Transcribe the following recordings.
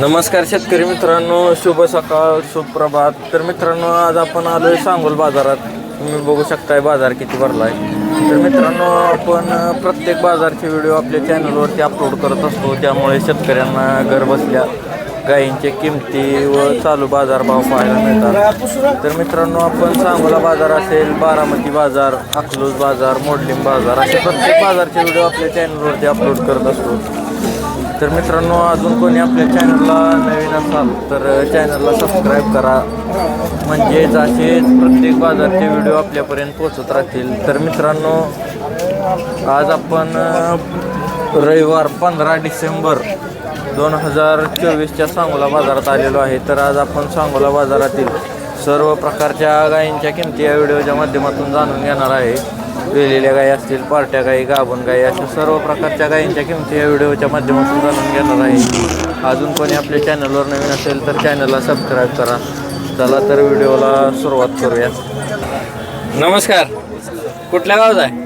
नमस्कार शेतकरी मित्रांनो शुभ सकाळ सुप्रभात. तर मित्रांनो आज आपण आलो आहे सांगोल बाजारात. तुम्ही बघू शकताय बाजार किती भरला आहे तर मित्रांनो आपण प्रत्येक बाजारचे व्हिडिओ आपल्या चॅनलवरती अपलोड करत असतो. त्यामुळे शेतकऱ्यांना घर बसल्या गायींच्या किमती व चालू बाजारभाव पाहायला मिळतात. तर मित्रांनो आपण सांगोला बाजार असेल बारामती बाजार अकलूज बाजार मोडलिंग बाजार असे प्रत्येक बाजारचे व्हिडिओ आपल्या चॅनलवरती अपलोड करत असतो. तर मित्रांनो अजून कोणी आपल्या चॅनलला नवीन असाल तर चॅनलला सबस्क्राईब करा. म्हणजेच असेच प्रत्येक बाजारचे व्हिडिओ आपल्यापर्यंत पोचत राहतील. तर मित्रांनो आज आपण रविवार पंधरा डिसेंबर दोन हजार चोवीसच्या सांगोला बाजारात आलेलो आहे. तर आज आपण सांगोला बाजारातील सर्व प्रकारच्या गायींच्या किमती या व्हिडिओच्या माध्यमातून जाणून घेणार आहे. वेलेल्या गायी असतील पार्ट्या गायी गाभण गायी अशा सर्व प्रकारच्या गायींच्या किमती या व्हिडिओच्या माध्यमातून जाणून घेणार आहे. अजून कोणी आपल्या चॅनलवर नवीन असेल तर चॅनलला सबस्क्राईब करा. चला तर व्हिडिओला सुरुवात करूया. नमस्कार. कुठल्या गावात आहे?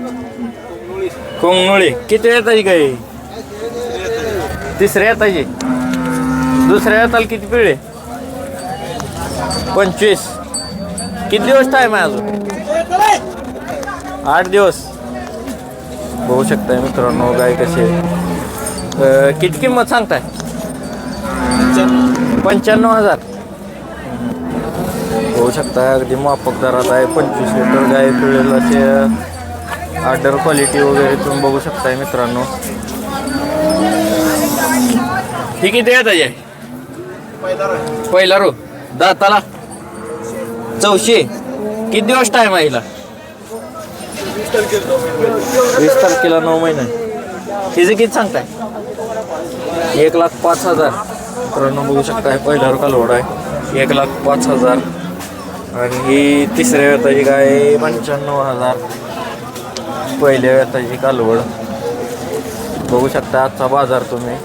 कोंगनुळी किती येताची गाई? तिसऱ्या येताची दुसऱ्या येताल किती पिळे? पंचवीस. किती दिवस टाईम आहे अजून? आठ दिवस. बघू शकताय मित्रांनो गाय कसे किती किंमत सांगताय? पंच्याण्णव. हजार. बघू शकताय अगदी माफक दरात आहे. पंचवीस लिटर गाय पिळेल असे आर्डर क्वालिटी वगैरे तुम्ही बघू शकताय मित्रांनो. ही किती येत आहे पहिला रो दाताला? चौशे. किती दिवस टाइम आहे हिला? वीस तारखेला नऊ महिने. हिचे किती सांगताय? एक लाख पाच हजार. मित्रांनो बघू शकताय पहिल्यावर कालवड आहे. एक लाख पाच हजार. आणि ही तिसऱ्या व्यताची गाय पंच्याण्णव हजार. पहिल्या व्यताची कालवड. बघू शकता आजचा बाजार तुम्ही.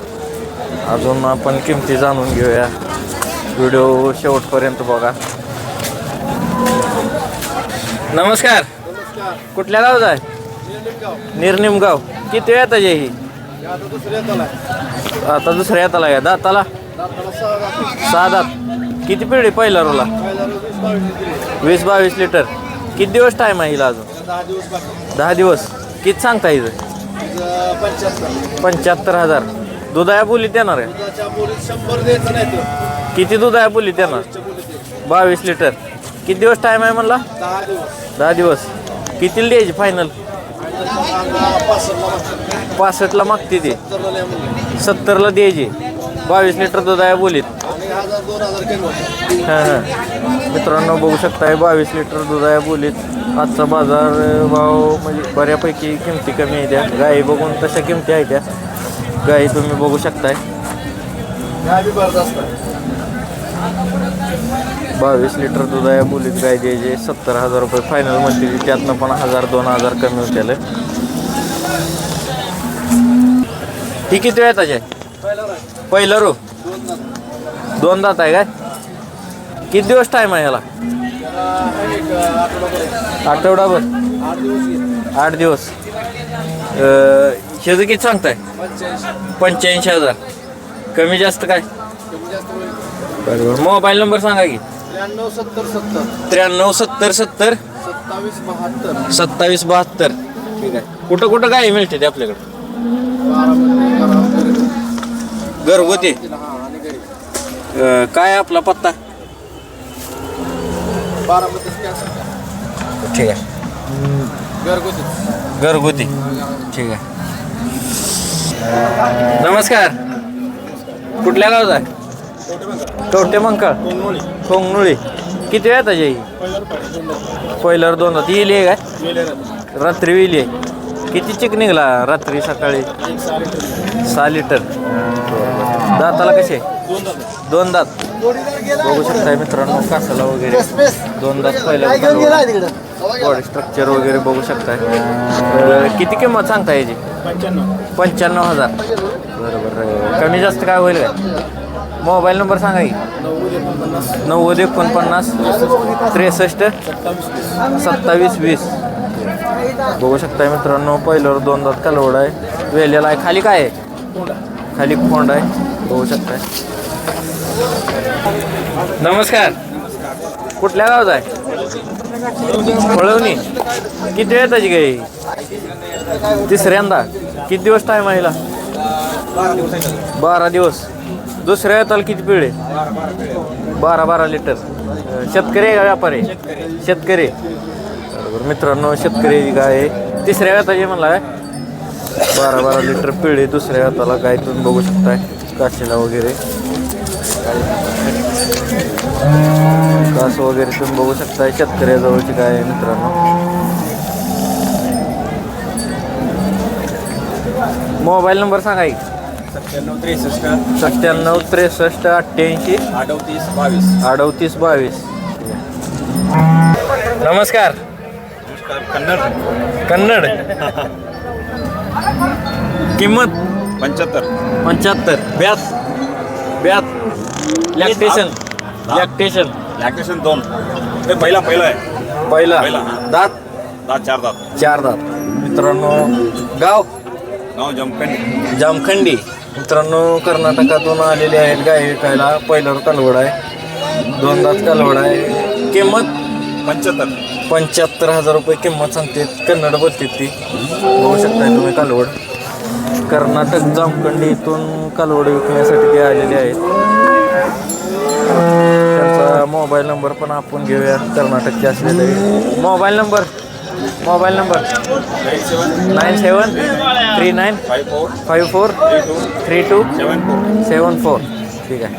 अजून आपण किमती जाणून घेऊया. व्हिडिओ शेवटपर्यंत बघा. नमस्कार. कुठल्या गावात आहे? निर्निमगाव. किती वेळ येताची ही आता दुसऱ्या येताला आहे दाताला? सहा दात किती पिढी पहिला रोला? वीस बावीस लिटर. किती दिवस टाईम आहे हिला अजून? दहा दिवस. किती सांगता हिचं पंच्याहत्तर हजार. दुधाया बोलीत येणार आहे? किती दुधाया बोलीत येणार? बावीस लिटर. किती दिवस टाईम आहे म्हणला? दहा दिवस. कितीला द्यायची फायनल पासष्टला मागते ते. सत्तरला द्यायची. बावीस लिटर दूध आहे बोलीत. हां हां. मित्रांनो बघू शकताय बावीस लिटर दूध आहे बोलीत. आजचा बाजार भाव म्हणजे बऱ्यापैकी किमती कमी आहे त्या. गाई बघून तशा किमती आहे त्या. गाई तुम्ही बघू शकताय. बावीस लिटर दूध आहे. बोलीत गाय द्यायचे सत्तर हजार रुपये फायनल म्हणते त्यातनं पण हजार दोन हजार कमी होत्याला ही किती वेळ आहे पहिलं रो. दोन दात आहे काय? किती दिवस टाईम आहे याला आठवडाभर आठ दिवस. येईल ह्याचं किती सांगताय? पंच्याऐंशी हजार. कमी जास्त काय? बरोबर मोबाईल नंबर सांगा की. त्र्याण्णव सत्तर सत्तर. त्र्याण्णव सत्तर सत्तर. सत्तावीस बहात्तर. सत्तावीस बहात्तर. ठीक आहे. कुठं कुठं गाय मिळते ते आपल्याकडे? घरगुती. अं, काय आपला पत्ता? बारामतीच ठीक आहे. घरगुती. घरगुती. ठीक आहे. नमस्कार. कुठल्या गावात आहे? कवटे मंकाळ. कोंगनुळी किती वेळ त्याची पहिल्यावर दोन ती येईल आहे काय? रात्री येईल आहे. किती चिक निघला रात्री सकाळी? सहा लिटर. दाताला कसे? दोन दात. बघू शकताय मित्रांनो कासाला वगैरे. दोन दात पहिल्या बॉडी स्ट्रक्चर वगैरे बघू शकताय. किती किंमत सांगता याची? पंच्याण्णव. हजार. बरोबर. कमी जास्त काय होईल काय? मोबाईल नंबर सांगा की. नव्वद एकोणपन्नास त्रेसष्ट सत्तावीस वीस. बघू शकताय मित्रांनो पहिल्यावर दोन दात कालवड आहे. वेलेला आहे. खाली काय आहे? खाली कोंड आहे. बघू शकताय. नमस्कार. कुठल्या गावात आहे? पळवणी किती वेळ त्याची गाई तिसऱ्यांदा. किती दिवस टाईम आहे बारा दिवस. दुसऱ्या येताल किती पिळे? बारा बारा लिटर. शेतकरी आहे का व्यापारी? शेतकरी. बरोबर. मित्रांनो शेतकरी गाय तिसऱ्या व्यताची म्हणला काय बारा बारा लिटर पिळे दुसऱ्या व्यताला गाय तुम्ही बघू शकताय? काशीला वगैरे. कास वगैरे तुम्ही बघू शकताय. शेतकऱ्याजवळची गाय आहे मित्रांनो? मोबाईल नंबर सांगा एक सत्त्याण्णव त्रेसष्ट. सत्त्याण्णव त्रेसष्ट अठ्ठ्याऐंशी. अडतीस बावीस. अडतीस बावीस. नमस्कार. कन्नड. कन्नड. किंमत? पंच्याहत्तर. पंच्याहत्तर. ब्यात. ब्यात. लॅक्टेशन लॅक्टेशन लॅकेशन दोन. ते पहिला पहिला आहे. पहिला. पहिला. दात? दहा चार दात. चार दात. मित्रांनो गाव? नाव जमखंडी. जामखंडी. मित्रांनो कर्नाटकातून आलेले आहेत गाय विकायला. पहिल्यावर कालवड आहे. दोन दात कालवड आहे. किंमत? पंच्याहत्तर. पंच्याहत्तर हजार रुपये किंमत सांगते. कन्नड बोलते ती. बघू शकताय तुम्ही कालवड. कर्नाटक जामखंडी इथून कालवड विकण्यासाठी ते आलेले आहेत. त्यांचा मोबाईल नंबर पण आपण घेऊया कर्नाटकचे असलेले. Mobile number? Mobile number nine seven three nine five four three two seven four. ठीक आहे.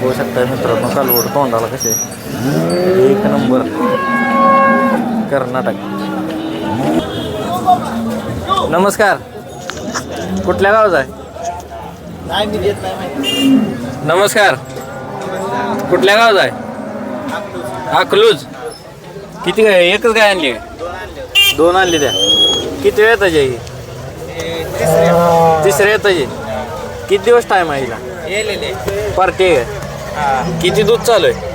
होऊ शकता मित्रांनो कालवड तोंडाला कसे एक नंबर. कर्नाटक. नमस्कार. कुठल्या गावाचा आहे? नमस्कार. कुठल्या गावाचा आहे? अकलूज. किती काय एकच गाय आणली दोन आणली त्या. किती वेळ त्याची ही तिसऱ्या किती दिवस टाइम आहे हिला? पार्टी आहे का? किती दूध चालू आहे?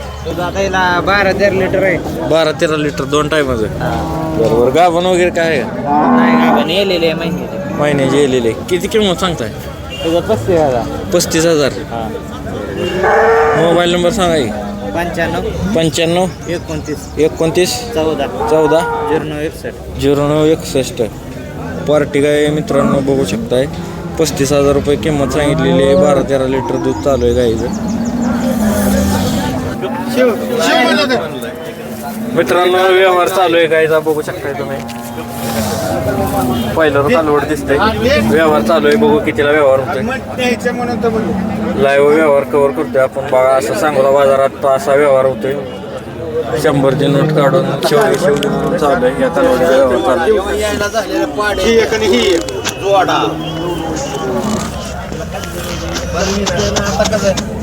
बारा तेरा लिटर आहे. बारा तेरा लिटर दोन टाइमच आहे बरोबर. गाभण वगैरे काय आहे? का? येलेले महिन्याचे. महिन्याचे येलेले. किती किंमत सांगताय? पस्तीस हजार. पस्तीस हजार. मोबाईल नंबर सांगा की. पंच्याण्णव. पंच्याण्णव. एकोणतीस. एकोणतीस. चौदा. चौदा. झिरो एकसष्ट. झिरो नऊ एकसष्ट. पार्टी गाय मित्रांनो बघू शकताय. पस्तीस हजार रुपये किंमत सांगितलेली आहे. बारा तेरा लिटर दूध चालू आहे गाईचं. मित्रांनो व्यवहार चालू आहे गायचा बघू शकताय तुम्ही. पहिलं तालवड दिसतंय. व्यवहार चालू आहे बघू कितीला व्यवहार होतोय. लाईव्ह व्यवहार कव्हर करतोय आपण. बघा असं सांगोला बाजारात असा व्यवहार होतोय. शंभरची नोट काढून शेवटी शेवटी चालू आहे या कालवडीचा व्यवहार चालू आहे.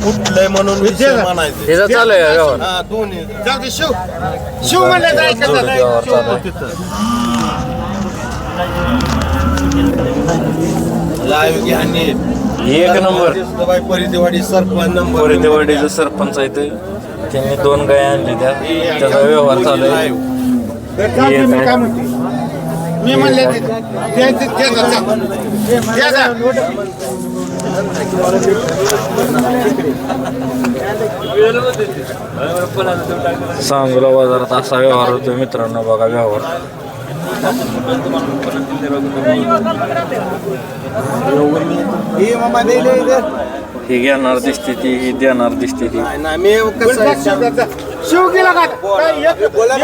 कुठलंय म्हणून विषय म्हणायचं चालू आहे व्यवहार हा दोन्ही जोडीचा व्यवहार चालू आहे लाईव्ह घ्या नीट एक नंबर बाई परिदेवाडी सरपंच नंबर परिदेवाडीचं सरपंच आहे ते त्यांनी दोन गाय आणली त्या त्याचा व्यवहार चालू आहे हे आहे. मी म्हणले ते- ते- ते- ते- ते- ते- ते- सांगोला बाजारात असा व्यवहार होतो मित्रांनो बघा व्यवहार ही घेणार दिसते ती ही देणार दिसते ती शिव गेला का बोला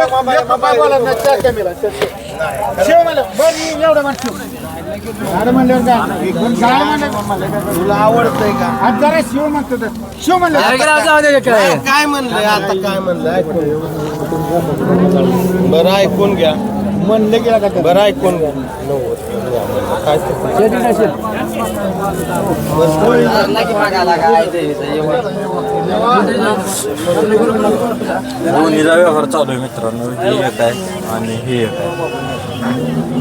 तुला आवडतंय का आज जरा शिव म्हणतो तर शिव म्हणलं काय काय म्हणलंय आता काय म्हणलं? ऐकून बरं ऐकून घ्या. म्हणलं गेला का ते? बरं ऐकून घ्या. दोन्हीचा हो, व्यवहार चालू आहे मित्रांनो. ही एक आहे आणि हे एक आहे.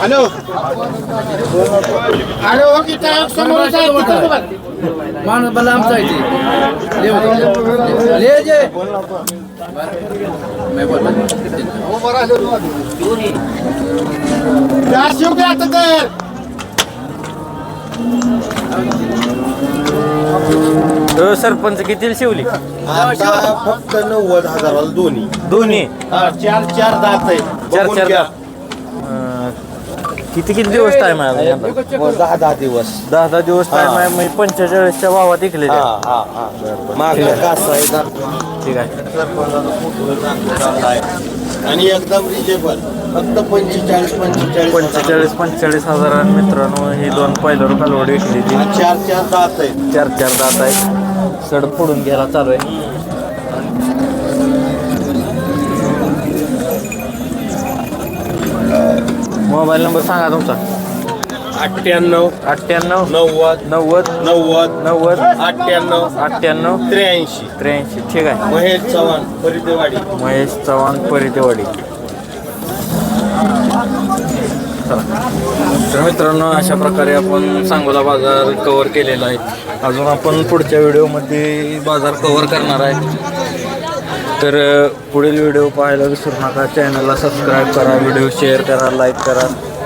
हॅलो. अरे हो. माणूस मला आमचा ले जे. त्या शिव घ्या आता तर अ, सरपंच किती शिवली? आता फक्त नव्वद हजाराला दोन्ही. दोन्ही? हा, चार चार दात आहे चार बघून चार घ्या. अ, किती किती दिवस टाइम आहे अजून यांना? दहा दहा दिवस. दहा दहा दिवस टाइम. आहे म्हणजे पंचेचाळीसच्या भावात इकले हा हा हा. कास आहे. दात. ठीक आहे. आणि एकदम रिजेबल फक्त पंचेचाळीस पंचेचाळीस पंचेचाळीस पंचेचाळीस हजार मित्रांनो ही दोन पहिलं कालवड विकली ती चार चार दात आहे चार चार दात आहेत. सड फोडून घ्यायला चालू आहे. मोबाईल नंबर सांगा तुमचा. अठ्ठ्याण्णव अठ्ठ्याण्णव नव्वद नव्वद नव्वद नव्वद अठ्ठ्याण्णव अठ्ठ्याण्णव त्र्याऐंशी. त्र्याऐंशी. ठीक आहे. महेश चव्हाण परिदेवाडी महेश चव्हाण परितेवाडी तर मित्रांनो अशा प्रकारे आपण सांगोला बाजार कव्हर केलेला आहे. अजून आपण पुढच्या व्हिडिओमध्ये बाजार कव्हर करणार आहे. तर पुढील व्हिडिओ पाहायला विसरू नका. चॅनलला सबस्क्राईब करा व्हिडिओ शेअर करा लाईक करा.